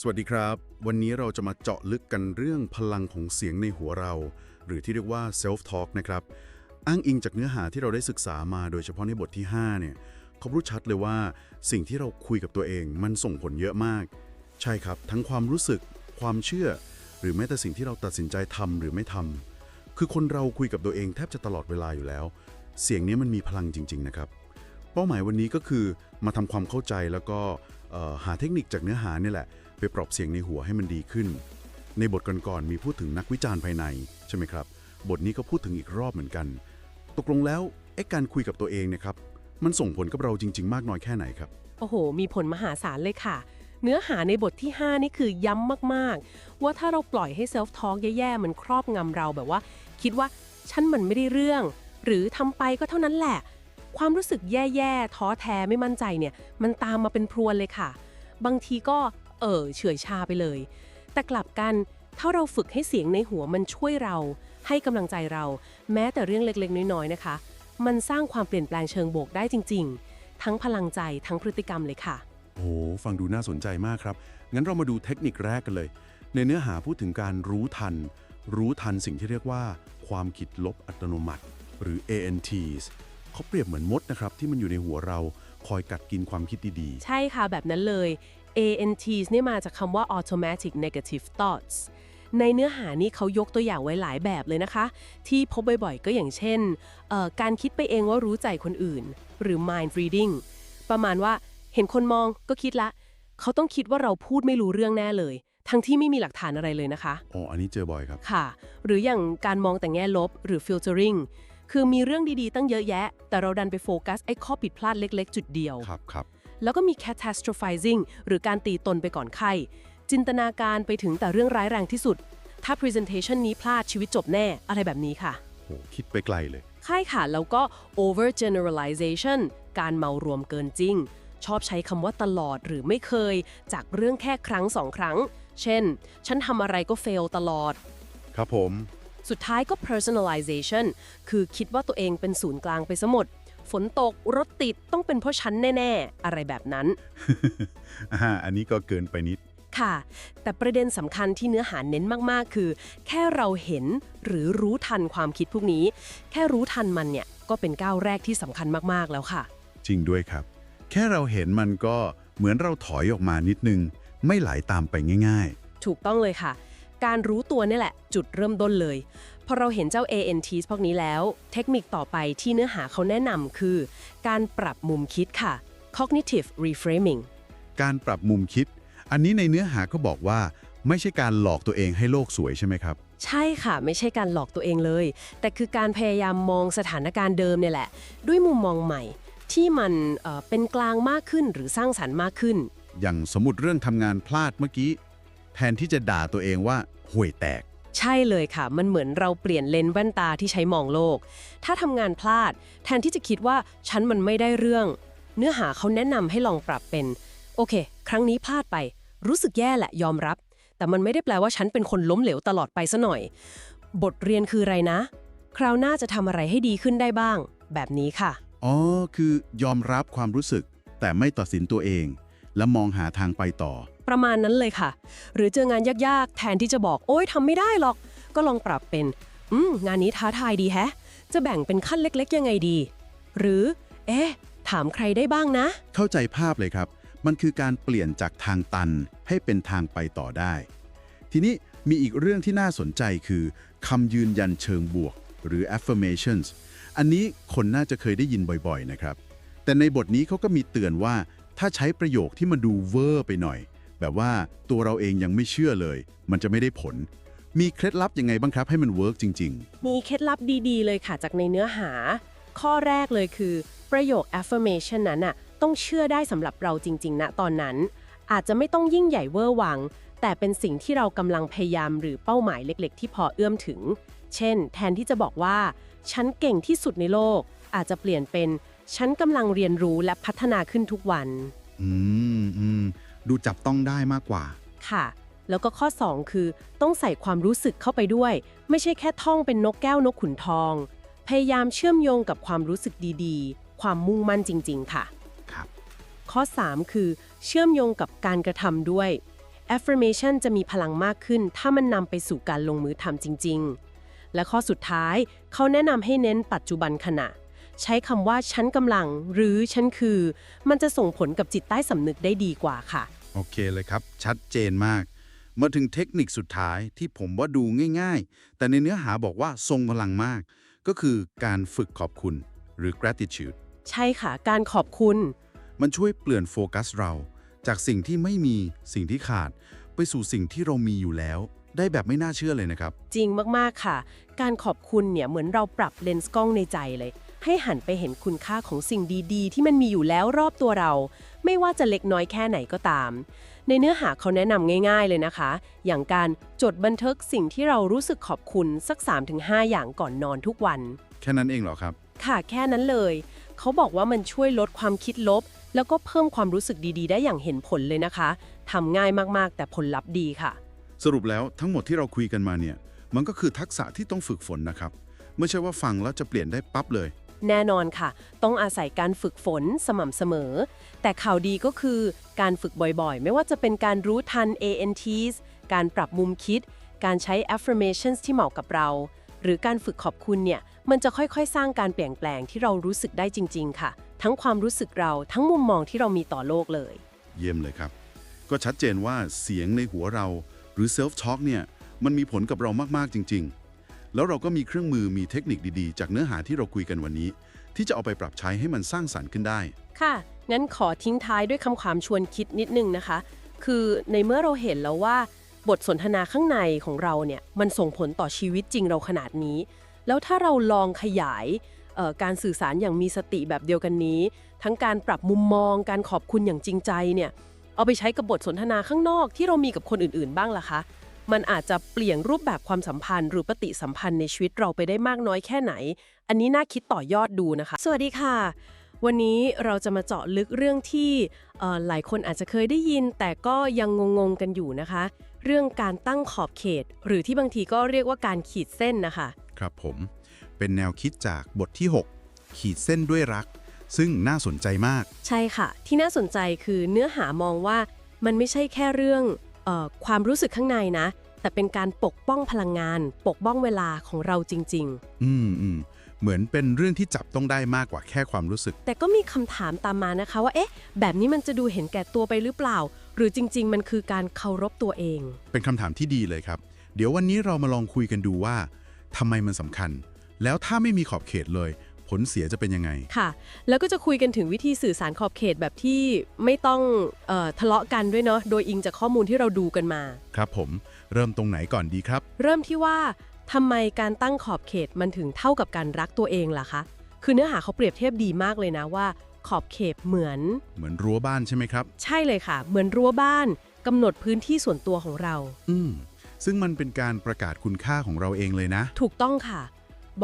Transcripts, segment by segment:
สวัสดีครับ วันนี้เราจะมาเจาะลึกกันเรื่องพลังของเสียงในหัวเรา หรือที่เรียกว่า self talk นะครับ อ้างอิงจากเนื้อหาที่เราได้ศึกษามาโดยเฉพาะในบทที่ 5 เนี่ยเขารู้ชัดเลยว่าสิ่งที่เราคุยกับตัวเองมันส่งผลเยอะมาก ใช่ครับ ทั้งความรู้สึก ความเชื่อ หรือแม้แต่สิ่งที่เราตัดสินใจทำหรือไม่ทำคือคนเราคุยกับตัวเองแทบจะตลอดเวลาอยู่แล้ว เสียงนี้มันมีพลังจริง ๆ นะครับ เป้าหมายวันนี้ก็คือมาทำความเข้าใจแล้วก็หาเทคนิคจากเนื้อหานี่แหละ ไปปรับเสียงในหัวให้มันดีขึ้น ในบทก่อนๆมีพูดถึงนักวิจารณ์ภายในใช่ไหมครับ บทนี้ก็พูดถึงอีกรอบเหมือนกัน ตกลงแล้วไอ้การคุยกับตัวเองเนะครับ มันส่งผลกับเราจริง ๆ มากน้อยแค่ไหนครับ โอ้โห มีผลมหาศาลเลยค่ะ เนื้อหาในบทที่ 5 นี่คือย้ำมากๆ ว่าถ้าเราปล่อยให้เซลฟ์ทอ l k แย่ๆ มันครอบงำเราแบบว่า คิดว่าฉันมันไม่ได้เรื่อง หรือทำไปก็เท่านั้นแหละ ความรู้สึกแย่ๆ ท้อแท้ไม่มั่นใจเนี่ย มันตามมาเป็นพรวนเลยค่ะ บางทีก็ เออเฉื่อยชาไปเลย แต่กลับกันถ้าเราฝึกให้เสียงในหัวมันช่วยเรา ให้กำลังใจเรา แม้แต่เรื่องเล็กๆ น้อยๆนะคะ มันสร้างความเปลี่ยนแปลงเชิงบวกได้จริง ๆ ทั้งพลังใจทั้งพฤติกรรมเลยค่ะโอ้โหฟังดูน่าสนใจมากครับ งั้นเรามาดูเทคนิคแรกกันเลย ในเนื้อหาพูดถึงการรู้ทัน รู้ทันสิ่งที่เรียกว่า ความคิดลบอัตโนมัติ หรือ ANTs เขาเปรียบเหมือนมดนะครับที่มันอยู่ในหัวเราคอยกัดกินความคิดดีใช่ค่ะแบบนั้นเลย ANTs เนี่ยมาจากคำว่า automatic negative thoughts ในเนื้อหานี้เขายกตัวอย่างไว้หลายแบบเลยนะคะ ที่พบบ่อยๆ ก็อย่างเช่นเอ่อการคิดไปเองว่ารู้ใจคนอื่น หรือ mind reading ประมาณว่าเห็นคนมองก็คิดละ เขาต้องคิดว่าเราพูดไม่รู้เรื่องแน่เลย ทั้งที่ไม่มีหลักฐานอะไรเลยนะคะๆอ๋อ อันนี้เจอบ่อยครับ ค่ะ หรืออย่างการมองแต่แง่ลบหรือ filtering คือมีเรื่องดีๆ ตั้งเยอะแยะ แต่เราดันไปโฟกัสไอ้ข้อผิดพลาดเล็ก ๆ จุดเดียว ครับครับ แล้วก็มี catastrophizing หรือการตีตนไปก่อนไข้ จินตนาการไปถึงแต่เรื่องร้ายแรงที่สุด ถ้า presentation นี้พลาดชีวิตจบแน่อะไรแบบนี้ค่ะโหคิดไปไกลเลย ใช่ค่ะ แล้วก็ over generalization การเมารวมเกินจริง ชอบใช้คำว่าตลอดหรือไม่เคย จากเรื่องแค่ครั้งสองครั้ง เช่น ฉันทำอะไรก็ fail ตลอด ครับผม สุดท้ายก็ personalization คือคิดว่าตัวเองเป็นศูนย์กลางไปซะหมด ฝนตกรถติดต้องเป็นเพราะฉันแน่ ๆ อะไรแบบนั้น อ่าอันนี้ก็เกินไปนิด ค่ะ แต่ประเด็นสำคัญที่เนื้อหาเน้นมากๆ คือ แค่เราเห็นหรือรู้ทันความคิดพวกนี้ แค่รู้ทันมันเนี่ยก็เป็นก้าวแรกที่สำคัญมากๆแล้วค่ะ จริงด้วยครับ แค่เราเห็นมันก็เหมือนเราถอยออกมานิดนึง ไม่ไหลตามไปง่าย ถูกต้องเลยค่ะ การรู้ตัวนี่แหละ จุดเริ่มต้นเลย พอเราเห็นเจ้า ANTs พวกนี้แล้ว เทคนิคต่อไปที่เนื้อหาเขาแนะนำคือ การปรับมุมคิดค่ะ cognitive reframing ๆการปรับมุมคิด อันนี้ในเนื้อหาก็บอกว่า ไม่ใช่การหลอกตัวเองให้โลกสวยใช่ไหมครับ ใช่ค่ะ ไม่ใช่การหลอกตัวเองเลย แต่คือการพยายามมองสถานการณ์เดิมเนี่ยแหละ ด้วยมุมมองใหม่ ที่มันเอ่อเป็นกลางมากขึ้นหรือสร้างสรรค์มากขึ้น อย่างสมมติเรื่องทำงานพลาดเมื่อกี้ แทนที่จะด่าตัวเองว่าห่วยแตก ใช่เลยค่ะ มันเหมือนเราเปลี่ยนเลนส์แว่นตาที่ใช้มองโลก ถ้าทำงานพลาด แทนที่จะคิดว่าฉันมันไม่ได้เรื่อง เนื้อหาเขาแนะนำให้ลองปรับเป็น โอเค ครั้งนี้พลาดไป รู้สึกแย่แหละยอมรับ แต่มันไม่ได้แปลว่าฉันเป็นคนล้มเหลวตลอดไปซะหน่อย บทเรียนคืออะไรนะ คราวหน้าจะทำอะไรให้ดีขึ้นได้บ้าง แบบนี้ค่ะ อ๋อ คือยอมรับความรู้สึก แต่ไม่ตัดสินตัวเอง และมองหาทางไปต่อ ประมาณนั้นเลยค่ะ หรือเจองานยากๆ แทนที่จะบอกโอ๊ยทำไม่ได้หรอก ก็ลองปรับเป็น อืม งานนี้ท้าทายดีแฮะ จะแบ่งเป็นขั้นเล็กๆ ยังไงดี หรือ เอ๊ะ ถามใครได้บ้างนะ เข้าใจภาพเลยครับ มันคือการเปลี่ยนจากทางตันให้เป็นทางไปต่อได้ ทีนี้มีอีกเรื่องที่น่าสนใจคือคำยืนยันเชิงบวก หรือ affirmations อันนี้คนน่าจะเคยได้ยินบ่อยๆนะครับ แต่ในบทนี้เขาก็มีเตือนว่าถ้าใช้ประโยคที่มันดูเวอร์ไปหน่อย แบบว่าตัวเราเองยังไม่เชื่อเลย มันจะไม่ได้ผล มีเคล็ดลับยังไงบ้างครับให้มันเวิร์กจริง มีเคล็ดลับดีๆ เลยค่ะจากในเนื้อหา ข้อแรกเลยคือ ประโยค affirmation นั้นน่ะต้องเชื่อได้สำหรับเราจริง ๆ ณตอนนั้น อาจจะไม่ต้องยิ่งใหญ่เวอร์วัง แต่เป็นสิ่งที่เรากำลังพยายามหรือเป้าหมายเล็ก ๆ ที่พอเอื้อมถึง เช่น แทนที่จะบอกว่า ฉันเก่งที่สุดในโลก อาจจะเปลี่ยนเป็น ฉันกำลังเรียนรู้และพัฒนาขึ้นทุกวัน ๆ อืมอืม ดูจับต้องได้มากกว่า ค่ะ แล้วก็ข้อ 2 คือ ต้องใส่ความรู้สึกเข้าไปด้วย ไม่ใช่แค่ท่องเป็นนกแก้วนกขุนทอง พยายามเชื่อมโยงกับความรู้สึกดีๆ ความมุ่งมั่นจริง ๆ ค่ะ ครับ ข้อ 3 คือ เชื่อมโยงกับการกระทำด้วย affirmation จะมีพลังมากขึ้น ถ้ามันนำไปสู่การลงมือทำจริง ๆ และข้อสุดท้าย เขาแนะนำให้เน้นปัจจุบันขณะ ใช้คำว่าฉันกำลัง หรือฉันคือ มันจะส่งผลกับจิตใต้สำนึกได้ดีกว่าค่ะ โอเคเลยครับ ชัดเจนมาก มาถึงเทคนิคสุดท้ายที่ผมว่าดูง่าย ๆ แต่ในเนื้อหาบอกว่าทรงพลังมาก ก็คือการฝึกขอบคุณหรือ gratitude ใช่ค่ะ การขอบคุณ มันช่วยเปลี่ยนโฟกัสเรา จากสิ่งที่ไม่มีสิ่งที่ขาด ไปสู่สิ่งที่เรามีอยู่แล้ว ได้แบบไม่น่าเชื่อเลยนะครับ จริงมากๆค่ะ การขอบคุณเนี่ยเหมือนเราปรับเลนส์กล้องในใจเลย ให้หันไปเห็นคุณค่าของสิ่งดีๆ ที่มันมีอยู่แล้วรอบตัวเรา ไม่ว่าจะเล็กน้อยแค่ไหนก็ตาม ในเนื้อหาเขาแนะนำง่าย ๆ เลยนะคะ อย่างการจดบันทึกสิ่งที่เรารู้สึกขอบคุณสัก 3-5 อย่างก่อนนอนทุกวัน แค่นั้นเองเหรอครับ ค่ะแค่นั้นเลย เขาบอกว่ามันช่วยลดความคิดลบ แล้วก็เพิ่มความรู้สึกดีๆ ได้อย่างเห็นผลเลยนะคะทำง่ายมากๆ แต่ผลลัพธ์ดีค่ะ สรุปแล้วทั้งหมดที่เราคุยกันมาเนี่ย มันก็คือทักษะที่ต้องฝึกฝนนะครับ ไม่ใช่ว่าฟังแล้วจะเปลี่ยนได้ปั๊บเลย แน่นอนค่ะ ต้องอาศัยการฝึกฝนสม่ำเสมอ แต่ข่าวดีก็คือการฝึกบ่อยๆ ไม่ว่าจะเป็นการรู้ทัน ANTs การปรับมุมคิด การใช้ affirmations ที่เหมาะกับเรา หรือการฝึกขอบคุณเนี่ย มันจะค่อยๆ สร้างการเปลี่ยนแปลงที่เรารู้สึกได้จริง ๆ ค่ะ ทั้งความรู้สึกเราทั้งมุมมองที่เรามีต่อโลกเลย เยี่ยมเลยครับ ก็ชัดเจนว่าเสียงในหัวเรา หรือ self talk เนี่ยมันมีผลกับเรามากๆจริง ๆ แล้วเราก็มีเครื่องมือมีเทคนิคดีๆ จากเนื้อหาที่เราคุยกันวันนี้ ที่จะเอาไปปรับใช้ให้มันสร้างสรรค์ขึ้นได้ ค่ะ งั้นขอทิ้งท้ายด้วยคำความชวนคิดนิดนึงนะคะ คือในเมื่อเราเห็นแล้วว่า บทสนทนาข้างในของเราเนี่ยมันส่งผลต่อชีวิตจริงเราขนาดนี้ แล้วถ้าเราลองขยายการสื่อสารอย่างมีสติแบบเดียวกันนี้ ทั้งการปรับมุมมอง การขอบคุณอย่างจริงใจเนี่ยเอาไปใช้กับบทสนทนาข้างนอกที่เรามีกับคนอื่นๆ บ้างล่ะคะ มันอาจจะเปลี่ยนรูปแบบความสัมพันธ์ หรือปฏิสัมพันธ์ในชีวิตเราไปได้มากน้อยแค่ไหน อันนี้น่าคิดต่อยอดดูนะคะ สวัสดีค่ะ วันนี้เราจะมาเจาะลึกเรื่องที่เอ่อหลายคนอาจจะเคยได้ยิน แต่ก็ยังงงๆกันอยู่นะคะ เรื่องการตั้งขอบเขต หรือที่บางทีก็เรียกว่าการขีดเส้นนะคะ ครับผม เป็นแนวคิดจากบทที่ 6 ขีดเส้นด้วยรัก ซึ่งน่าสนใจมาก ใช่ค่ะ ที่น่าสนใจคือเนื้อหามองว่ามันไม่ใช่แค่เรื่องเออ ความรู้สึกข้างในนะ แต่เป็นการปกป้องพลังงาน ปกป้องเวลาของเราจริงอืมอืมเหมือนเป็นเรื่องที่จับต้องได้มากกว่าแค่ความรู้สึกๆแต่ก็มีคำถามตามมานะคะว่า เอ๊ะ แบบนี้มันจะดูเห็นแก่ตัวไปหรือเปล่า หรือจริง ๆ มันคือการเคารพตัวเอง เป็นคำถามที่ดีเลยครับ เดี๋ยววันนี้เรามาลองคุยกันดูว่าทำไมมันสำคัญ แล้วถ้าไม่มีขอบเขตเลย ผลเสียจะเป็นยังไง ค่ะ แล้วก็จะคุยกันถึงวิธีสื่อสารขอบเขตแบบที่ไม่ต้องเออทะเลาะกันด้วยเนาะ โดยอิงจากข้อมูลที่เราดูกันมา ครับผม เริ่มตรงไหนก่อนดีครับ เริ่มที่ว่าทำไมการตั้งขอบเขตมันถึงเท่ากับการรักตัวเองล่ะคะ คือเนื้อหาเขาเปรียบเทียบดีมากเลยนะว่า ขอบเขตเหมือน เหมือนรั้วบ้านใช่ไหมครับ ใช่เลยค่ะ เหมือนรั้วบ้านกำหนดพื้นที่ส่วนตัวของเรา อืมซึ่งมันเป็นการประกาศคุณค่าของเราเองเลยนะ ถูกต้องค่ะ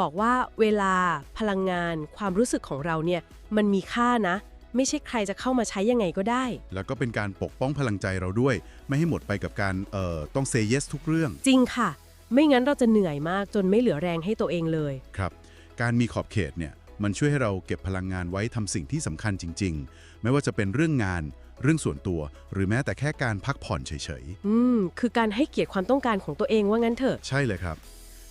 บอกว่าเวลาพลังงาน ความรู้สึกของเราเนี่ยมันมีค่านะ ไม่ใช่ใครจะเข้ามาใช้ยังไงก็ได้ แล้วก็เป็นการปกป้องพลังใจเราด้วย ไม่ให้หมดไปกับการเอ่อต้องเซเยสทุกเรื่องจริงค่ะ ไม่งั้นเราจะเหนื่อยมากจนไม่เหลือแรงให้ตัวเองเลย ครับ การมีขอบเขตเนี่ยมันช่วยให้เราเก็บพลังงานไว้ทำสิ่งที่สำคัญจริง ๆ ไม่ว่าจะเป็นเรื่องงาน เรื่องส่วนตัว หรือแม้แต่แค่การพักผ่อนเฉยอืม คือการให้เกียรติความต้องการของตัวเองว่างั้นเถอะ ๆ ใช่เลยครับ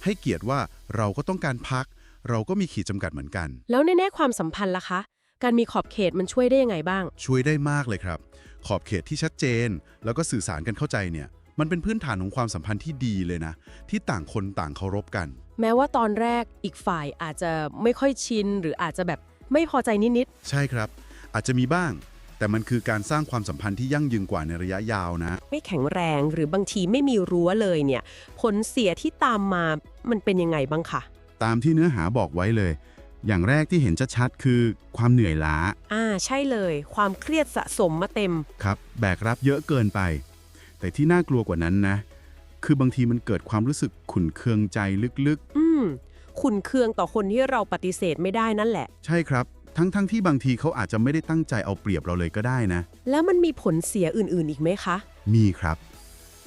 ให้เกียรติว่าเราก็ต้องการพัก เราก็มีขีดจำกัดเหมือนกัน แล้วในแน่ความสัมพันธ์ล่ะคะ การมีขอบเขตมันช่วยได้ยังไงบ้าง ช่วยได้มากเลยครับ ขอบเขตที่ชัดเจน แล้วก็สื่อสารกันเข้าใจเนี่ย มันเป็นพื้นฐานของความสัมพันธ์ที่ดีเลยนะ ที่ต่างคนต่างเคารพกัน แม้ว่าตอนแรกอีกฝ่ายอาจจะไม่ค่อยชิน หรืออาจจะแบบไม่พอใจนิดใช่ครับ อาจจะมีบ้าง แต่มันคือการสร้างความสัมพันธ์ที่ยั่งยืนกว่าในระยะยาวนะๆไม่แข็งแรงหรือบางทีไม่มีรั้วเลยเนี่ย ผลเสียที่ตามมา มันเป็นยังไงบ้างคะตามที่เนื้อหาบอกไว้เลย อย่างแรกที่เห็นชัดๆคือความเหนื่อยล้า อ่าใช่เลย ความเครียดสะสมมาเต็ม ครับ แบกรับเยอะเกินไป แต่ที่น่ากลัวกว่านั้นนะ คือบางทีมันเกิดความรู้สึกขุ่นเคืองใจลึกอืมขุนเคืองต่อคนที่เราปฏิเสธไม่ได้นั่นแหละ ๆ ใช่ครับ ทั้งๆทที่บางทีเขาอาจจะไม่ได้ตั้งใจเอาเปรียบเราเลยก็ได้นะ แล้วมันมีผลเสียอื่นๆอีกไหมคะ มีครับ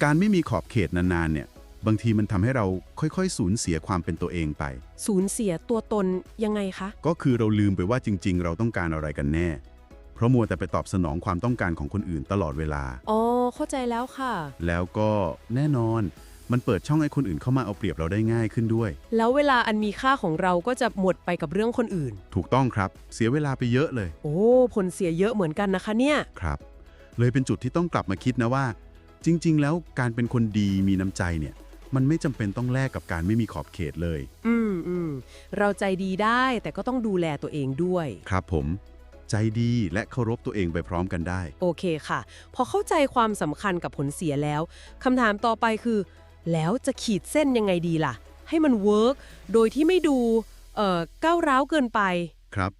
การไม่มีขอบเขตนานๆเนี่ย บางทีมันทำให้เราค่อยๆ สูญเสียความเป็นตัวเองไป สูญเสียตัวตนยังไงคะ ก็คือเราลืมไปว่าจริง ๆ เราต้องการอะไรกันแน่ เพราะมัวแต่ไปตอบสนองความต้องการของคนอื่นตลอดเวลา อ๋อ เข้าใจแล้วค่ะ แล้วก็แน่นอน มันเปิดช่องให้คนอื่นเข้ามาเอาเปรียบเราได้ง่ายขึ้นด้วย แล้วเวลาอันมีค่าของเราก็จะหมดไปกับเรื่องคนอื่น ถูกต้องครับ เสียเวลาไปเยอะเลยโอ้ ผลเสียเยอะเหมือนกันนะคะเนี่ย ครับ เลยเป็นจุดที่ต้องกลับมาคิดนะว่า จริง ๆ แล้วการเป็นคนดีมีน้ำใจเนี่ย มันไม่จำเป็นต้องแลกกับการไม่มีขอบเขตเลย อืมอืมเราใจดีได้แต่ก็ต้องดูแลตัวเองด้วย ครับผม ใจดีและเคารพตัวเองไปพร้อมกันได้ โอเคค่ะ พอเข้าใจความสำคัญกับผลเสียแล้วคำถามต่อไปคือ แล้วจะขีดเส้นยังไงดีล่ะ ให้มันเวิร์กโดยที่ไม่ดู เอ่อก้าวร้าวเกินไป ครับ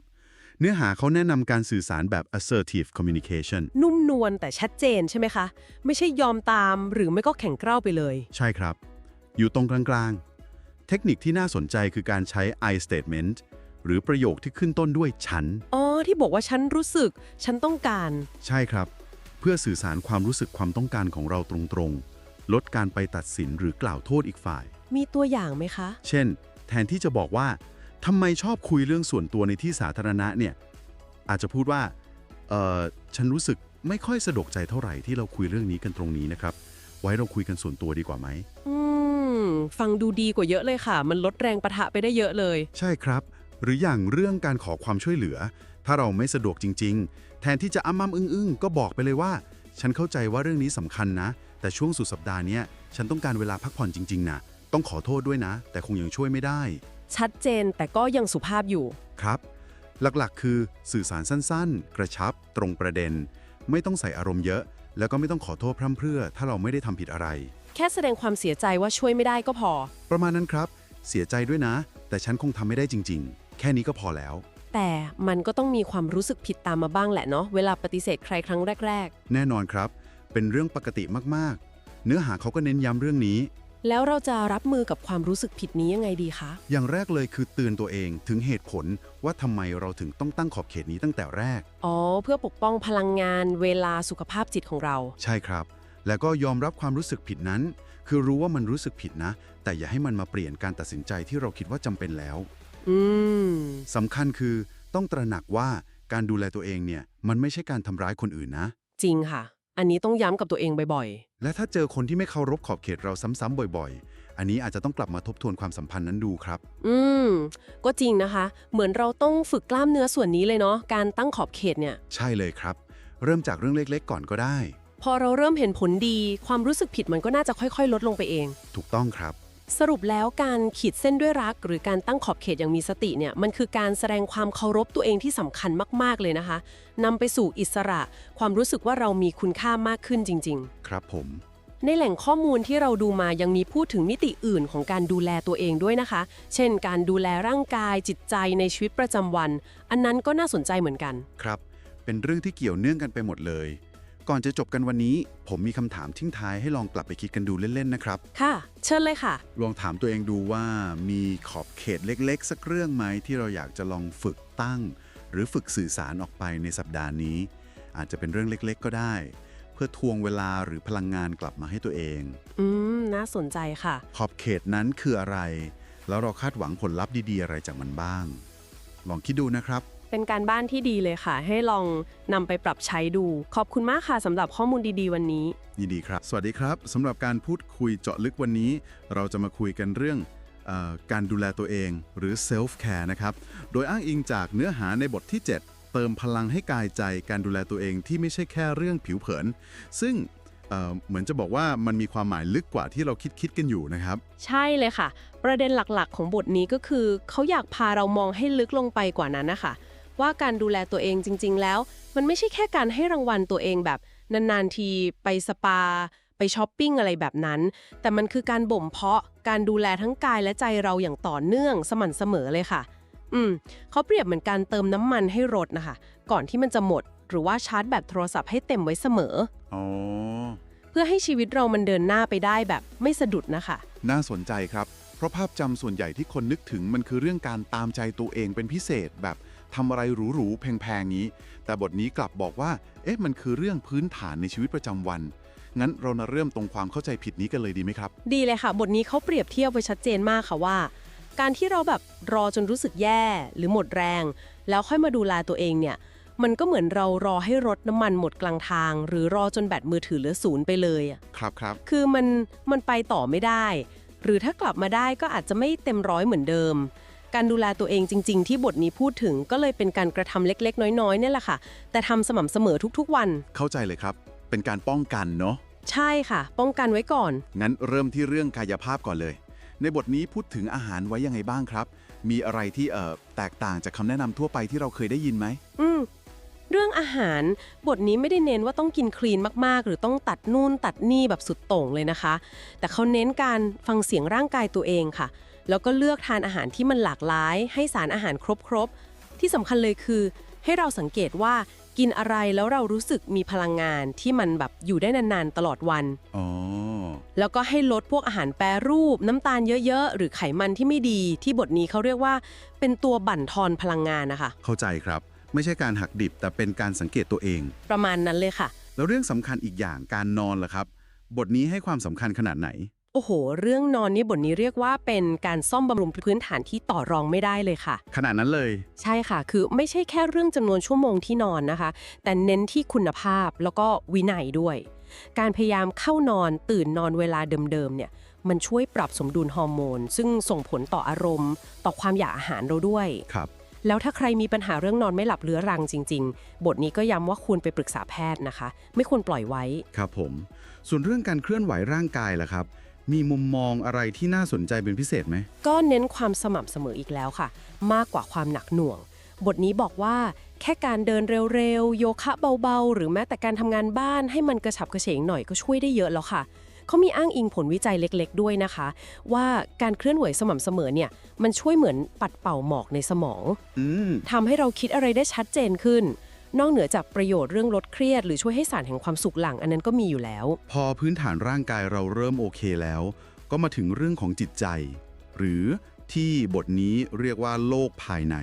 เนื้อหาเขาแนะนำการสื่อสารแบบ assertive communication นุ่มนวลแต่ชัดเจนใช่ไหมคะ ไม่ใช่ยอมตามหรือไม่ก็แข่งเกล้าไปเลย ใช่ครับ อยู่ตรงกลางๆ เทคนิคที่น่าสนใจคือการใช้ I statement หรือประโยคที่ขึ้นต้นด้วยฉัน อ๋อ ที่บอกว่าฉันรู้สึก ฉันต้องการ ใช่ครับ เพื่อสื่อสารความรู้สึกความต้องการของเราตรงๆ ลดการไปตัดสินหรือกล่าวโทษอีกฝ่าย มีตัวอย่างไหมคะ เช่น แทนที่จะบอกว่าทำไมชอบคุยเรื่องส่วนตัวในที่สาธารณะเนี่ย อาจจะพูดว่า เอ่อฉันรู้สึกไม่ค่อยสะดวกใจเท่าไหร่ที่เราคุยเรื่องนี้กันตรงนี้นะครับ ไว้เราคุยกันส่วนตัวดีกว่าไหมอืม ฟังดูดีกว่าเยอะเลยค่ะ มันลดแรงประทะไปได้เยอะเลย ใช่ครับ หรืออย่างเรื่องการขอความช่วยเหลือ ถ้าเราไม่สะดวกจริง ๆ แทนที่จะอ้ำอ้ำอึ้งอึ้งก็บอกไปเลยว่า ฉันเข้าใจว่าเรื่องนี้สำคัญนะ แต่ช่วงสุดสัปดาห์เนี้ยฉันต้องการเวลาพักผ่อนจริงๆนะต้องขอโทษด้วยนะ แต่คงยังช่วยไม่ได้ ชัดเจนแต่ก็ยังสุภาพอยู่ ครับ หลักๆ คือสื่อสารสั้นๆ กระชับ ตรงประเด็น ไม่ต้องใส่อารมณ์เยอะ แล้วก็ไม่ต้องขอโทษพร่ำเพรื่อ ถ้าเราไม่ได้ทำผิดอะไร แค่แสดงความเสียใจว่าช่วยไม่ได้ก็พอ ประมาณนั้นครับ เสียใจด้วยนะ แต่ฉันคงทำไม่ได้จริง ๆ แค่นี้ก็พอแล้ว แต่มันก็ต้องมีความรู้สึกผิดตามมาบ้างแหละเนาะเวลาปฏิเสธใครครั้งแรก แน่นอนครับ เป็นเรื่องปกติมากๆ เนื้อหาเขาก็เน้นย้ำเรื่องนี้ ๆ แล้วเราจะรับมือกับความรู้สึกผิดนี้ยังไงดีคะ อย่างแรกเลยคือเตือนตัวเองถึงเหตุผลว่าทำไมเราถึงต้องตั้งขอบเขตนี้ตั้งแต่แรก อ๋อ เพื่อปกป้องพลังงานเวลาสุขภาพจิตของเรา ใช่ครับ แล้วก็ยอมรับความรู้สึกผิดนั้น คือรู้ว่ามันรู้สึกผิดนะ แต่อย่าให้มันมาเปลี่ยนการตัดสินใจที่เราคิดว่าจำเป็นแล้วอืมสำคัญคือต้องตระหนักว่าการดูแลตัวเองเนี่ย มันไม่ใช่การทำร้ายคนอื่นนะ จริงค่ะ อันนี้ต้องย้ำกับตัวเองบ่อยและถ้าเจอคนที่ไม่เคารพขอบเขตเราซ้ำๆบ่อย ๆ อันนี้อาจจะต้องกลับมาทบทวนความสัมพันธ์นั้นดูครับๆอืม ก็จริงนะคะ เหมือนเราต้องฝึกกล้ามเนื้อส่วนนี้เลยเนาะ การตั้งขอบเขตเนี่ย ใช่เลยครับ เริ่มจากเรื่องเล็ก ๆ ก่อนก็ได้ พอเราเริ่มเห็นผลดีความรู้สึกผิดมันก็น่าจะค่อยๆ ลดลงไปเอง ถูกต้องครับ สรุปแล้วการขีดเส้นด้วยรัก หรือการตั้งขอบเขตอย่างมีสติเนี่ยมันคือการแสดงความเคารพตัวเองที่สำคัญมากๆเลยนะคะนำไปสู่อิสระ ความรู้สึกว่าเรามีคุณค่ามากขึ้นจริงครับผมๆในแหล่งข้อมูลที่เราดูมายังมีพูดถึงมิติอื่นของการดูแลตัวเองด้วยนะคะ เช่น การดูแลร่างกายจิตใจในชีวิตประจำวัน อันนั้นก็น่าสนใจเหมือนกัน ครับ เป็นเรื่องที่เกี่ยวเนื่องกันไปหมดเลย ก่อนจะจบกันวันนี้ ผมมีคำถามทิ้งท้ายให้ลองกลับไปคิดกันดูเล่น ๆ นะครับ ค่ะ เชิญเลยค่ะ ลองถามตัวเองดูว่ามีขอบเขตเล็ก ๆ สักเรื่องไหมที่เราอยากจะลองฝึกตั้ง หรือฝึกสื่อสารออกไปในสัปดาห์นี้ อาจจะเป็นเรื่องเล็ก ๆ ก็ได้ เพื่อทวงเวลาหรือพลังงานกลับมาให้ตัวเอง อืม น่าสนใจค่ะ ขอบเขตนั้นคืออะไร แล้วเราคาดหวังผลลัพธ์ดีๆอะไรจากมันบ้าง ลองคิดดูนะครับ เป็นการบ้านที่ดีเลยค่ะ ให้ลองนำไปปรับใช้ดู ขอบคุณมากค่ะสำหรับข้อมูลดีๆ วันนี้ ยินดีครับ สวัสดีครับสำหรับการพูดคุยเจาะลึกวันนี้ เราจะมาคุยกันเรื่องเออการดูแลตัวเองหรือ self care นะครับ โดยอ้างอิงจากเนื้อหาในบทที่ 7 เติมพลังให้กายใจการดูแลตัวเองที่ไม่ใช่แค่เรื่องผิวเผิน ซึ่งเอ่อเหมือนจะบอกว่ามันมีความหมายลึกกว่าที่เราคิดคิดกันอยู่นะครับ ใช่เลยค่ะ ประเด็นหลักๆ ของบทนี้ก็คือ เขาอยากพาเรามองให้ลึกลงไปกว่านั้นนะคะ ว่าการดูแลตัวเองจริง ๆ แล้ว มันไม่ใช่แค่การให้รางวัลตัวเองแบบนานๆทีไปสปา ไปช้อปปิ้งอะไรแบบนั้น แต่มันคือการบ่มเพาะการดูแลทั้งกายและใจเราอย่างต่อเนื่องสม่ำเสมอเลยค่ะ อืมเขาเปรียบเหมือนการเติมน้ำมันให้รถนะคะ ก่อนที่มันจะหมด หรือว่าชาร์จแบตโทรศัพท์ให้เต็มไว้เสมอ อ๋อ เพื่อให้ชีวิตเรามันเดินหน้าไปได้แบบไม่สะดุดนะคะ น่าสนใจครับ เพราะภาพจำส่วนใหญ่ที่คนนึกถึงมันคือเรื่องการตามใจตัวเองเป็นพิเศษแบบ ทำอะไรหรูๆแพงๆนี้ แต่บทนี้กลับบอกว่า เอ๊ะมันคือเรื่องพื้นฐานในชีวิตประจำวัน งั้นเรามาเริ่มตรงความเข้าใจผิดนี้กันเลยดีไหมครับ ดีเลยค่ะ บทนี้เขาเปรียบเทียบไว้ชัดเจนมากค่ะว่า การที่เราแบบรอจนรู้สึกแย่หรือหมดแรง แล้วค่อยมาดูแลตัวเองเนี่ย มันก็เหมือนเรารอให้รถน้ำมันหมดกลางทาง หรือรอจนแบตมือถือเหลือศูนย์ไปเลยอะครับครับ คือมันมันไปต่อไม่ได้ หรือถ้ากลับมาได้ก็อาจจะไม่เต็มร้อยเหมือนเดิม การดูแลตัวเองจริง ๆ ที่บทนี้พูดถึงก็เลยเป็นการกระทำเล็ก ๆ น้อยๆเนี่ยแหละค่ะ แต่ทำสม่ำเสมอทุกๆ วัน เข้าใจเลยครับ เป็นการป้องกันเนาะใช่ค่ะ ป้องกันไว้ก่อน งั้นเริ่มที่เรื่องกายภาพก่อนเลย ในบทนี้พูดถึงอาหารไว้ยังไงบ้างครับ มีอะไรที่เอ่อแตกต่างจากคำแนะนำทั่วไปที่เราเคยได้ยินไหมอืมเรื่องอาหารบทนี้ไม่ได้เน้นว่าต้องกินคลีนมากๆ หรือต้องตัดนู่นตัดนี่แบบสุดโต่งเลยนะคะ แต่เขาเน้นการฟังเสียงร่างกายตัวเองค่ะ แล้วก็เลือกทานอาหารที่มันหลากหลาย ให้สารอาหารครบๆ ที่สำคัญเลยคือ ให้เราสังเกตว่ากินอะไรแล้วเรารู้สึกมีพลังงานที่มันแบบอยู่ได้นานๆ ตลอดวันอ๋อแล้วก็ให้ลดพวกอาหารแปรรูป น้ำตาลเยอะๆ หรือไขมันที่ไม่ดี ที่บทนี้เขาเรียกว่า เป็นตัวบั่นทอนพลังงานนะคะ เข้าใจครับ ไม่ใช่การหักดิบแต่เป็นการสังเกตตัวเอง ประมาณนั้นเลยค่ะ แล้วเรื่องสำคัญอีกอย่างการนอนล่ะครับ บทนี้ให้ความสำคัญขนาดไหน โอ้โห เรื่องนอนนี่บทนี้เรียกว่าเป็นการซ่อมบำรุงพื้นฐานที่ต่อรองไม่ได้เลยค่ะ ขนาดนั้นเลย ใช่ค่ะ คือไม่ใช่แค่เรื่องจำนวนชั่วโมงที่นอนนะคะ แต่เน้นที่คุณภาพแล้วก็วินัยด้วย การพยายามเข้านอนตื่นนอนเวลาเดิมๆเนี่ย มันช่วยปรับสมดุลฮอร์โมน ซึ่งส่งผลต่ออารมณ์ ต่อความอยากอาหารเราด้วย ครับ แล้วถ้าใครมีปัญหาเรื่องนอนไม่หลับเรื้อรังจริง ๆ บทนี้ก็ย้ำว่าควรไปปรึกษาแพทย์นะคะ ไม่ควรปล่อยไว้ ครับผม ส่วนเรื่องการเคลื่อนไหวร่างกายล่ะครับ มีมุมมองอะไรที่น่าสนใจเป็นพิเศษไหม ก็เน้นความสม่ำเสมออีกแล้วค่ะ มากกว่าความหนักหน่วง บทนี้บอกว่าแค่การเดินเร็วๆ โยคะเบาๆ หรือแม้แต่การทำงานบ้านให้มันกระฉับกระเฉงหน่อยก็ช่วยได้เยอะแล้วค่ะ เขามีอ้างอิงผลวิจัยเล็กๆ ด้วยนะคะ ว่าการเคลื่อนไหวสม่ำเสมอเนี่ย มันช่วยเหมือนปัดเป่าหมอกในสมองอืม ทำให้เราคิดอะไรได้ชัดเจนขึ้น นอกเหนือจากประโยชน์เรื่องลดเครียด หรือช่วยให้สารแห่งความสุขหลั่งอันนั้นก็มีอยู่แล้ว พอพื้นฐานร่างกายเราเริ่มโอเคแล้ว ก็มาถึงเรื่องของจิตใจ หรือที่บทนี้เรียกว่าโลกภายใน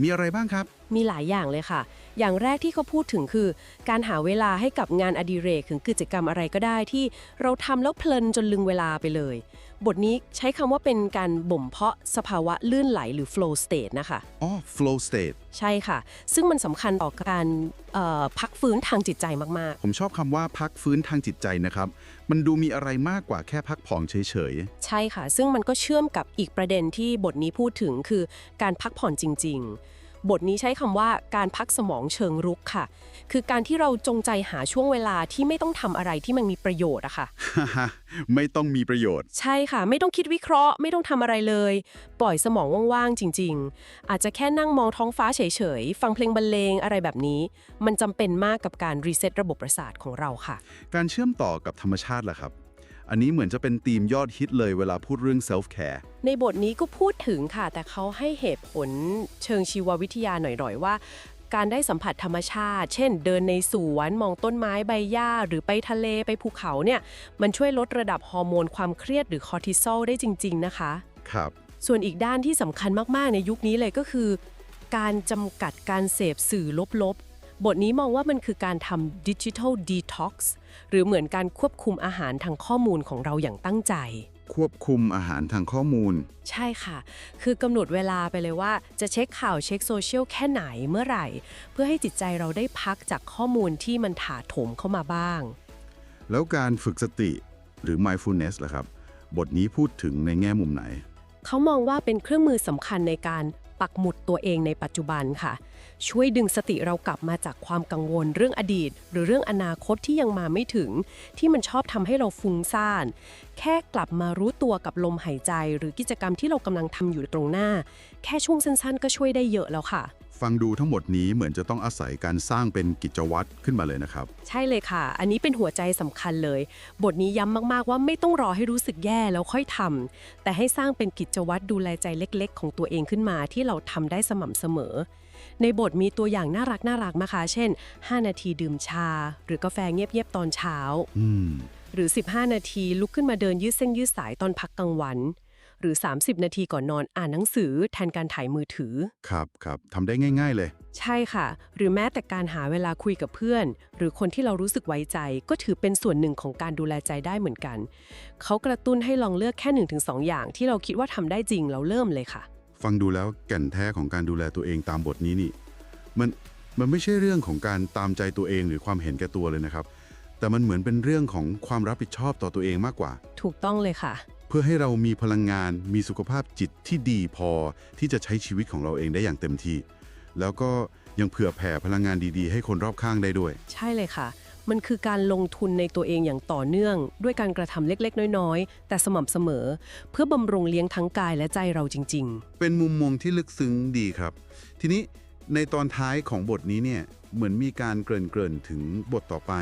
มีอะไรบ้างครับ มีหลายอย่างเลยค่ะ อย่างแรกที่เขาพูดถึงคือ การหาเวลาให้กับงานอดิเรกถึงกิจกรรมอะไรก็ได้ที่เราทำแล้วเพลินจนลืมเวลาไปเลย บทนี้ใช้คำว่าเป็นการบ่มเพาะสภาวะลื่นไหลหรือ flow state นะคะอ๋อ flow state ใช่ค่ะ ซึ่งมันสำคัญต่อการเอ่อพักฟื้นทางจิตใจมากผมชอบคำว่าพักฟื้นทางจิตใจนะครับ มันดูมีอะไรมากกว่าแค่พักผ่อนเฉย ๆ ใช่ค่ะ ซึ่งมันก็เชื่อมกับอีกประเด็นที่บทนี้พูดถึงคือการพักผ่อนจริง ๆ บทนี้ใช้คำว่าการพักสมองเชิงรุกค่ะ คือการที่เราจงใจหาช่วงเวลาที่ไม่ต้องทำอะไรที่มันมีประโยชน์อะค่ะๆไม่ต้องมีประโยชน์ ใช่ค่ะ ไม่ต้องคิดวิเคราะห์ ไม่ต้องทำอะไรเลย ปล่อยสมองว่างๆจริง ๆ อาจจะแค่นั่งมองท้องฟ้าเฉยๆ ฟังเพลงบรรเลงอะไรแบบนี้ มันจำเป็นมากกับการรีเซ็ตระบบประสาทของเราค่ะ การเชื่อมต่อกับธรรมชาติล่ะครับ อันนี้เหมือนจะเป็นธีมยอดฮิตเลยเวลาพูดเรื่อง self care ในบทนี้ก็พูดถึงค่ะ แต่เขาให้เหตุผลเชิงชีววิทยาหน่อยๆว่า การได้สัมผัสธรรมชาติ เช่น เดินในสวนมองต้นไม้ใบหญ้า หรือไปทะเลไปภูเขาเนี่ยมันช่วยลดระดับฮอร์โมนความเครียดหรือคอร์ติซอลได้จริง ๆ นะคะ ครับ ส่วนอีกด้านที่สำคัญมากๆ ในยุคนี้เลยก็คือ การจำกัดการเสพสื่อลบๆ บทนี้มองว่ามันคือการทำดิจิทัลดีท็อกซ์หรือเหมือนการควบคุมอาหารทางข้อมูลของเราอย่างตั้งใจ ควบคุมอาหารทางข้อมูล ใช่ค่ะ คือกำหนดเวลาไปเลยว่าจะเช็คข่าวเช็คโซเชียลแค่ไหนเมื่อไหร่ เพื่อให้จิตใจเราได้พักจากข้อมูลที่มันถาโถมเข้ามาบ้าง แล้วการฝึกสติหรือ mindfulness ล่ะครับ บทนี้พูดถึงในแง่มุมไหน เขามองว่าเป็นเครื่องมือสำคัญในการ ปักหมุดตัวเองในปัจจุบันค่ะ ช่วยดึงสติเรากลับมาจากความกังวลเรื่องอดีต หรือเรื่องอนาคตที่ยังมาไม่ถึง ที่มันชอบทำให้เราฟุ้งซ่าน แค่กลับมารู้ตัวกับลมหายใจ หรือกิจกรรมที่เรากำลังทำอยู่ตรงหน้า แค่ช่วงสั้นๆ ก็ช่วยได้เยอะแล้วค่ะ ฟังดูทั้งหมดนี้เหมือนจะต้องอาศัยการสร้างเป็นกิจวัตรขึ้นมาเลยนะครับ ใช่เลยค่ะ อันนี้เป็นหัวใจสำคัญเลย บทนี้ย้ำมากๆว่าไม่ต้องรอให้รู้สึกแย่แล้วค่อยทำแต่ให้สร้างเป็นกิจวัตรดูแลใจเล็กๆ ของตัวเองขึ้นมาที่เราทำได้สม่ำเสมอ ในบทมีตัวอย่างน่ารักน่ารักนะคะ เช่น 5 นาทีดื่มชา หรือกาแฟเงียบๆตอนเช้า อืม หรือ 15 นาทีลุกขึ้นมาเดินยืดเส้นยืดสายตอนพักกลางวัน หรือ 30 นาทีก่อนนอนอ่านหนังสือแทนการถ่ายมือถือ ครับครับทำได้ง่าย ๆ เลย ใช่ค่ะ หรือแม้แต่การหาเวลาคุยกับเพื่อน หรือคนที่เรารู้สึกไว้ใจ ก็ถือเป็นส่วนหนึ่งของการดูแลใจได้เหมือนกัน เขากระตุ้นให้ลองเลือกแค่ 1-2 อย่าง ที่เราคิดว่าทำได้จริงเราเริ่มเลยค่ะ ฟังดูแล้วแก่นแท้ของการดูแลตัวเองตามบทนี้นี่ มันมันไม่ใช่เรื่องของการตามใจตัวเองหรือความเห็นแก่ตัวเลยนะครับ แต่มันเหมือนเป็นเรื่องของความรับผิดชอบต่อตัวเองมากกว่า ถูกต้องเลยค่ะ เพื่อให้เรามีพลังงานมีสุขภาพจิตที่ดีพอที่จะใช้ชีวิตของเราเองได้อย่างเต็มที่ แล้วก็ยังเผื่อแผ่พลังงานดีๆ ให้คนรอบข้างได้ด้วย ใช่เลยค่ะ มันคือการลงทุนในตัวเองอย่างต่อเนื่อง ด้วยการกระทำเล็กๆ น้อยๆ แต่สม่ำเสมอ เพื่อบำรุงเลี้ยงทั้งกายและใจเราจริง เป็นมุมมองที่ลึกซึ้งดีครับ ทีนี้ในตอนท้ายของบทนี้เนี่ยเหมือนมีการเกริ่นๆถึงบทต่อไป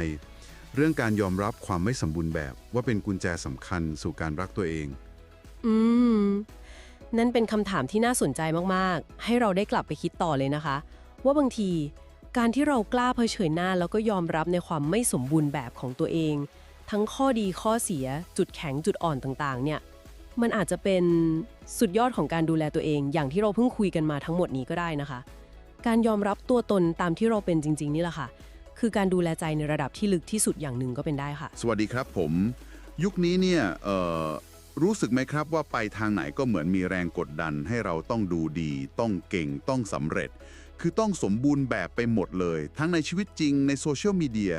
เรื่องการยอมรับความไม่สมบูรณ์แบบว่าเป็นกุญแจสำคัญสู่การรักตัวเอง อืม นั่นเป็นคำถามที่น่าสนใจมากๆ ให้เราได้กลับไปคิดต่อเลยนะคะ ว่าบางที การที่เรากล้าเผชิญหน้าแล้วก็ยอมรับในความไม่สมบูรณ์แบบของตัวเอง ทั้งข้อดีข้อเสีย จุดแข็งจุดอ่อนต่างๆ เนี่ย มันอาจจะเป็นสุดยอดของการดูแลตัวเอง อย่างที่เราเพิ่งคุยกันมาทั้งหมดนี้ก็ได้นะคะ การยอมรับตัวตนตามที่เราเป็นจริง ๆ นี่แหละค่ะ คือการดูแลใจในระดับที่ลึกที่สุดอย่างหนึ่งก็เป็นได้ค่ะ สวัสดีครับผม ยุคนี้เนี่ยเอ่อรู้สึกไหมครับว่าไปทางไหนก็เหมือนมีแรงกดดันให้เราต้องดูดี ต้องเก่งต้องสำเร็จ คือต้องสมบูรณ์แบบไปหมดเลย ทั้งในชีวิตจริงในโซเชียลมีเดีย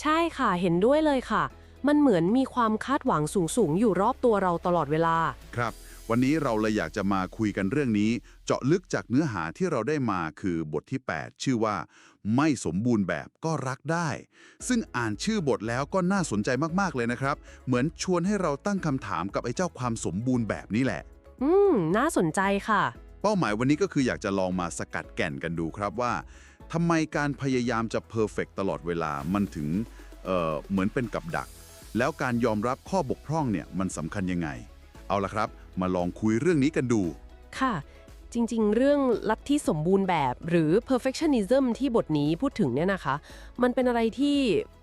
ใช่ค่ะเห็นด้วยเลยค่ะ มันเหมือนมีความคาดหวังสูงๆ อยู่รอบตัวเราตลอดเวลา ครับ วันนี้เราเลยอยากจะมาคุยกันเรื่องนี้ เจาะลึกจากเนื้อหาที่เราได้มาคือบทที่ 8 ชื่อว่า ไม่สมบูรณ์แบบก็รักได้ ซึ่งอ่านชื่อบทแล้วก็น่าสนใจมากๆเลยนะครับ เหมือนชวนให้เราตั้งคำถามกับไอ้เจ้าความสมบูรณ์แบบนี้แหละ อืม น่าสนใจค่ะ เป้าหมายวันนี้ก็คืออยากจะลองมาสกัดแก่นกันดูครับว่าทำไมการพยายามจะเพอร์เฟกตลอดเวลามันถึงเอ่อเหมือนเป็นกับดัก แล้วการยอมรับข้อบกพร่องเนี่ยมันสำคัญยังไง เอาละครับ มาลองคุยเรื่องนี้กันดู ค่ะ จริง ๆ เรื่องลัทธิสมบูรณ์แบบหรือ perfectionism ที่บทนี้พูดถึงเนี่ยนะคะ มันเป็นอะไรที่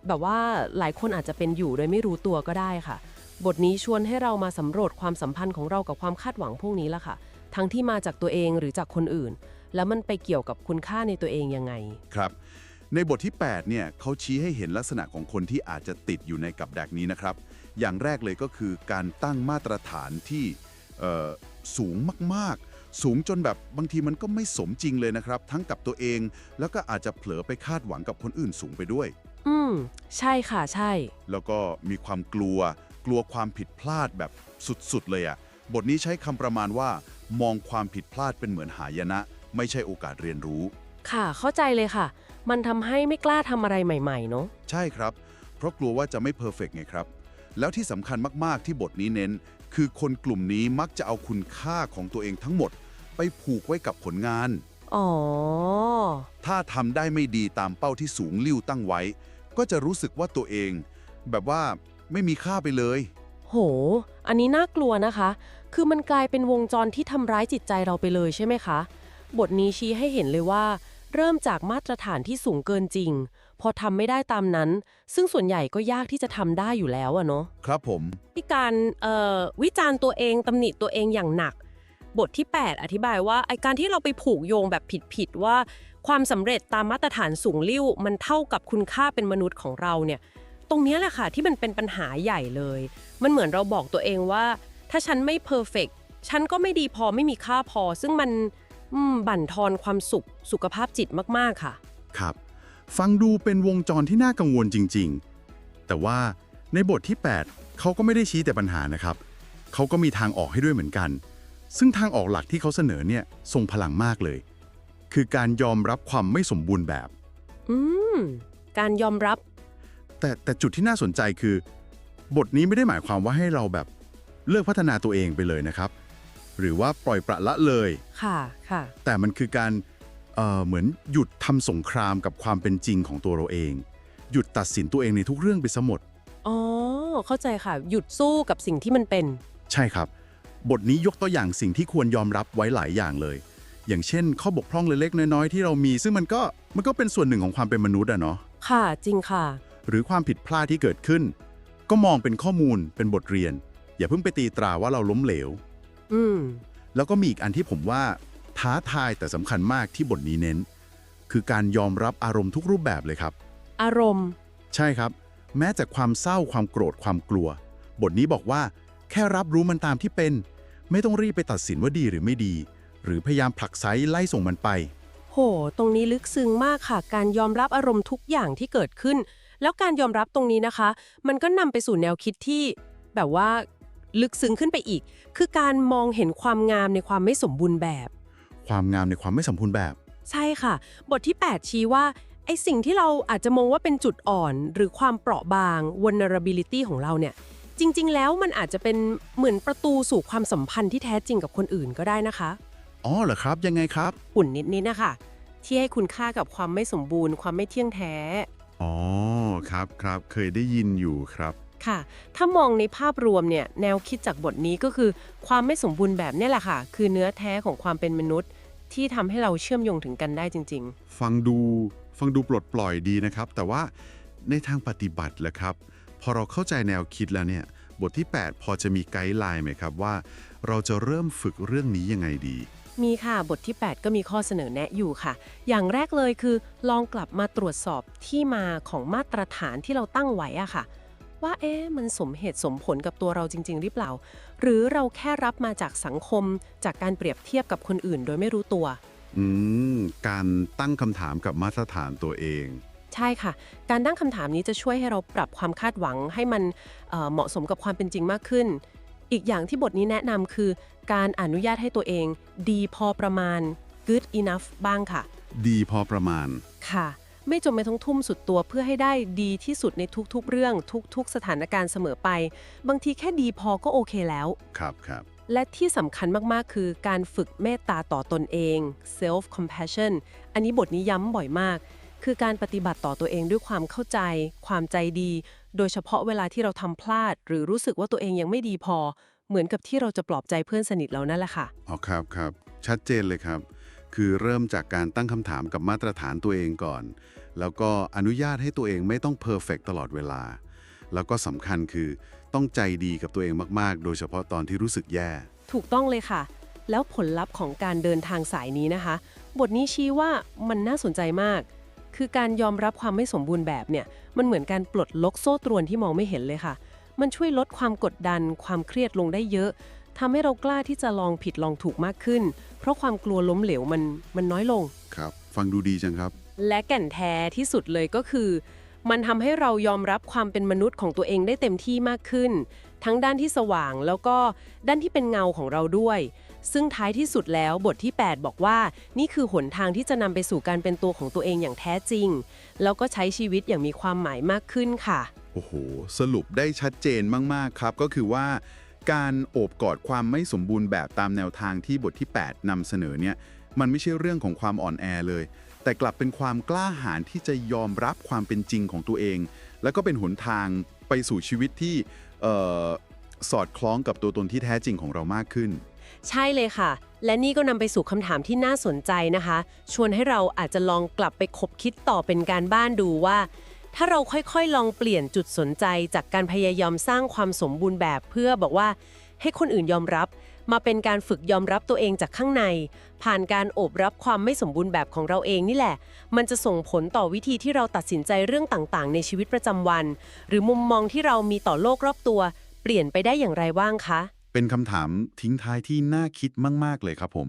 แบบว่าหลายคนอาจจะเป็นอยู่โดยไม่รู้ตัวก็ได้ค่ะ บทนี้ชวนให้เรามาสำรวจความสัมพันธ์ของเรากับความคาดหวังพวกนี้ละค่ะ ทั้งที่มาจากตัวเองหรือจากคนอื่น แล้วมันไปเกี่ยวกับคุณค่าในตัวเองยังไง ครับ ในบทที่ 8 เนี่ยเขาชี้ให้เห็นลักษณะของคนที่อาจจะติดอยู่ในกับดักนี้นะครับ อย่างแรกเลยก็คือการตั้งมาตรฐานที่เอ่อสูงมากๆ สูงจนแบบบางทีมันก็ไม่สมจริงเลยนะครับ ทั้งกับตัวเอง แล้วก็อาจจะเผลอไปคาดหวังกับคนอื่นสูงไปด้วย อืม ใช่ค่ะใช่ แล้วก็มีความกลัว กลัวความผิดพลาดแบบสุดๆเลยอะ่ะ บทนี้ใช้คำประมาณว่า มองความผิดพลาดเป็นเหมือนหายนะ ไม่ใช่โอกาสเรียนรู้ ค่ะ เข้าใจเลยค่ะ มันทำให้ไม่กล้าทำอะไรใหม่ ๆ เนาะใช่ครับ เพราะกลัวว่าจะไม่เพอร์เฟกไงครับ แล้วที่สำคัญมากๆที่บทนี้เน้น คือคนกลุ่มนี้มักจะเอาคุณค่าของตัวเองทั้งหมด ไปผูกไว้กับผลงาน อ๋อ ถ้าทำได้ไม่ดีตามเป้าที่สูงลิ่วตั้งไว้ ก็จะรู้สึกว่าตัวเอง แบบว่าไม่มีค่าไปเลย โห อันนี้น่ากลัวนะคะ คือมันกลายเป็นวงจรที่ทำร้ายจิตใจเราไปเลยใช่ไหมคะ บทนี้ชี้ให้เห็นเลยว่า เริ่มจากมาตรฐานที่สูงเกินจริง พอทำไม่ได้ตามนั้น ซึ่งส่วนใหญ่ก็ยากที่จะทำได้อยู่แล้วอะเนาะ ครับผม ที่การเอ่อวิจารณ์ตัวเองตำหนิตัวเองอย่างหนัก บทที่ 8 อธิบายว่าไอการที่เราไปผูกโยงแบบผิดๆว่า ความสำเร็จตามมาตรฐานสูงลิ่วมันเท่ากับคุณค่าเป็นมนุษย์ของเราเนี่ยตรงนี้แหละค่ะที่มันเป็นปัญหาใหญ่เลย มันเหมือนเราบอกตัวเองว่า ถ้าฉันไม่เพอร์เฟกฉันก็ไม่ดีพอไม่มีค่าพอ ซึ่งมันบั่นทอนความสุขสุขภาพจิตมากๆค่ะ ครับ ฟังดูเป็นวงจรที่น่ากังวลจริง ๆ แต่ว่าในบทที่ 8 เขาก็ไม่ได้ชี้แต่ปัญหานะครับ เขาก็มีทางออกให้ด้วยเหมือนกัน ซึ่งทางออกหลักที่เขาเสนอเนี่ยทรงพลังมากเลย คือการยอมรับความไม่สมบูรณ์แบบ อืม การยอมรับ แต่แต่จุดที่น่าสนใจคือ บทนี้ไม่ได้หมายความว่าให้เราแบบเลิกพัฒนาตัวเองไปเลยนะครับ หรือว่าปล่อยประละเลย ค่ะค่ะ แต่มันคือการเอ่อเหมือนหยุดทำสงครามกับความเป็นจริงของตัวเราเอง หยุดตัดสินตัวเองในทุกเรื่องไปซะหมด อ๋อ เข้าใจค่ะ หยุดสู้กับสิ่งที่มันเป็น ใช่ครับ บทนี้ยกตัวอย่างสิ่งที่ควรยอมรับไว้หลายอย่างเลย อย่างเช่น ข้อบกพร่องเล็กๆน้อยๆที่เรามี ซึ่งมันก็มันก็เป็นส่วนหนึ่งของความเป็นมนุษย์อะเนาะค่ะจริงค่ะ หรือความผิดพลาดที่เกิดขึ้น ก็มองเป็นข้อมูลเป็นบทเรียน อย่าเพิ่งไปตีตราว่าเราล้มเหลว อืมแล้วก็มีอีกอันที่ผมว่า ท้าทายแต่สำคัญมากที่บทนี้เน้น คือการยอมรับอารมณ์ทุกรูปแบบเลยครับ อารมณ์ ใช่ครับ แม้แต่ความเศร้าความโกรธความกลัว บทนี้บอกว่า แค่รับรู้มันตามที่เป็น ไม่ต้องรีบไปตัดสินว่าดีหรือไม่ดี หรือพยายามผลักไสไล่ส่งมันไป โห ตรงนี้ลึกซึ้งมากค่ะ การยอมรับอารมณ์ทุกอย่างที่เกิดขึ้น แล้วการยอมรับตรงนี้นะคะ มันก็นำไปสู่แนวคิดที่ แบบว่าลึกซึ้งขึ้นไปอีก คือการมองเห็นความงามในความไม่สมบูรณ์แบบ ความงามในความไม่สมบูรณ์แบบ ใช่ค่ะ บทที่ 8 ชี้ว่าไอสิ่งที่เราอาจจะมองว่าเป็นจุดอ่อน หรือความเปราะบาง vulnerability ของเราเนี่ย จริง ๆ แล้วมันอาจจะเป็นเหมือนประตูสู่ความสัมพันธ์ที่แท้จริงกับคนอื่นก็ได้นะคะ อ๋อเหรอครับยังไงครับอุ่นนิดๆนะคะที่ให้คุณค่ากับความไม่สมบูรณ์ ความไม่เที่ยงแท้ อ๋อครับครับเคยได้ยินอยู่ครับ ค่ะ ถ้ามองในภาพรวมเนี่ยแนวคิดจากบทนี้ก็คือ ความไม่สมบูรณ์แบบเนี่ยแหละค่ะ คือเนื้อแท้ของความเป็นมนุษย์ ที่ทำให้เราเชื่อมโยงถึงกันได้จริง ฟังดูฟังดูปลดปล่อยดีนะครับ แต่ว่าในทางปฏิบัติแหละครับพ อเราเข้าใจแนวคิดแล้วเนี่ย บทที่ 8 พอจะมีไกด์ไลน์ไหมครับว่า เราจะเริ่มฝึกเรื่องนี้ยังไงดีๆมีค่ะบทที่ 8 ก็มีข้อเสนอแนะอยู่ค่ะ อย่างแรกเลยคือ ลองกลับมาตรวจสอบที่มาของมาตรฐานที่เราตั้งไว้อะค่ะ ว่าเอ๊ะมันสมเหตุสมผลกับตัวเราจริง ๆ หรือเปล่า หรือเราแค่รับมาจากสังคม จากการเปรียบเทียบกับคนอื่น โดยไม่รู้ตัว อืม การตั้งคำถามกับมาตรฐานตัวเอง ใช่ค่ะ การตั้งคำถามนี้จะช่วยให้เราปรับความคาดหวังให้มันเอ่อเหมาะสมกับความเป็นจริงมากขึ้น อีกอย่างที่บทนี้แนะนำคือ การอนุญาตให้ตัวเอง ดีพอประมาณ good enough บ้างค่ะ ดีพอประมาณ ค่ะ ไม่จำเป็นต้องทุ่มสุดตัวเพื่อให้ได้ดีที่สุดในทุกๆ เรื่องทุกๆ สถานการณ์เสมอไป บางทีแค่ดีพอก็โอเคแล้ว ครับครับ และที่สำคัญมาก ๆ คือการฝึกเมตตาต่อตนเอง self compassion อันนี้บทนี้ย้ำบ่อยมาก คือการปฏิบัติต่อตัวเองด้วยความเข้าใจ ความใจดี โดยเฉพาะเวลาที่เราทำพลาด หรือรู้สึกว่าตัวเองยังไม่ดีพอ เหมือนกับที่เราจะปลอบใจเพื่อนสนิทเรานั่นแหละค่ะ อ๋อครับครับ ชัดเจนเลยครับ คือเริ่มจากการตั้งคำถามกับมาตรฐานตัวเองก่อน แล้วก็อนุญาตให้ตัวเองไม่ต้องเพอร์เฟกตลอดเวลา แล้วก็สำคัญคือต้องใจดีกับตัวเองมากๆ โดยเฉพาะตอนที่รู้สึกแย่ ถูกต้องเลยค่ะ แล้วผลลัพธ์ของการเดินทางสายนี้นะคะ บทนี้ชี้ว่ามันน่าสนใจมาก คือการยอมรับความไม่สมบูรณ์แบบเนี่ย มันเหมือนการปลดล็อกโซ่ตรวนที่มองไม่เห็นเลยค่ะ มันช่วยลดความกดดัน ความเครียดลงได้เยอะทำให้เรากล้าที่จะลองผิดลองถูกมากขึ้น เพราะความกลัวล้มเหลวมันมันน้อยลง ครับ ฟังดูดีจังครับ และแก่นแท้ที่สุดเลยก็คือ มันทำให้เรายอมรับความเป็นมนุษย์ของตัวเองได้เต็มที่มากขึ้น ทั้งด้านที่สว่างแล้วก็ด้านที่เป็นเงาของเราด้วย ซึ่งท้ายที่สุดแล้วบทที่ 8 บอกว่า นี่คือหนทางที่จะนำไปสู่การเป็นตัวของตัวเองอย่างแท้จริง แล้วก็ใช้ชีวิตอย่างมีความหมายมากขึ้นค่ะ โอ้โห สรุปได้ชัดเจนมาก ๆ ครับ ก็คือว่า การโอบกอดความไม่สมบูรณ์แบบตามแนวทางที่บทที่ 8นำเสนอเนี่ย มันไม่ใช่เรื่องของความอ่อนแอเลย แต่กลับเป็นความกล้าหาญที่จะยอมรับความเป็นจริงของตัวเอง แล้วก็เป็นหนทางไปสู่ชีวิตที่สอดคล้องกับตัวตนที่แท้จริงของเรามากขึ้น ใช่เลยค่ะ และนี่ก็นำไปสู่คำถามที่น่าสนใจนะคะ ชวนให้เราอาจจะลองกลับไปคบคิดต่อเป็นการบ้านดูว่า ถ้าเราค่อยๆ ลองเปลี่ยนจุดสนใจจากการพยายามสร้างความสมบูรณ์แบบเพื่อบอกว่า ให้คนอื่นยอมรับ มาเป็นการฝึกยอมรับตัวเองจากข้างใน ผ่านการโอบรับความไม่สมบูรณ์แบบของเราเองนี่แหละ มันจะส่งผลต่อวิธีที่เราตัดสินใจเรื่องต่างๆ ในชีวิตประจำวัน หรือมุมมองที่เรามีต่อโลกรอบตัว เปลี่ยนไปได้อย่างไรบ้างคะ เป็นคำถามทิ้งท้ายที่น่าคิดมาก ๆ เลยครับผม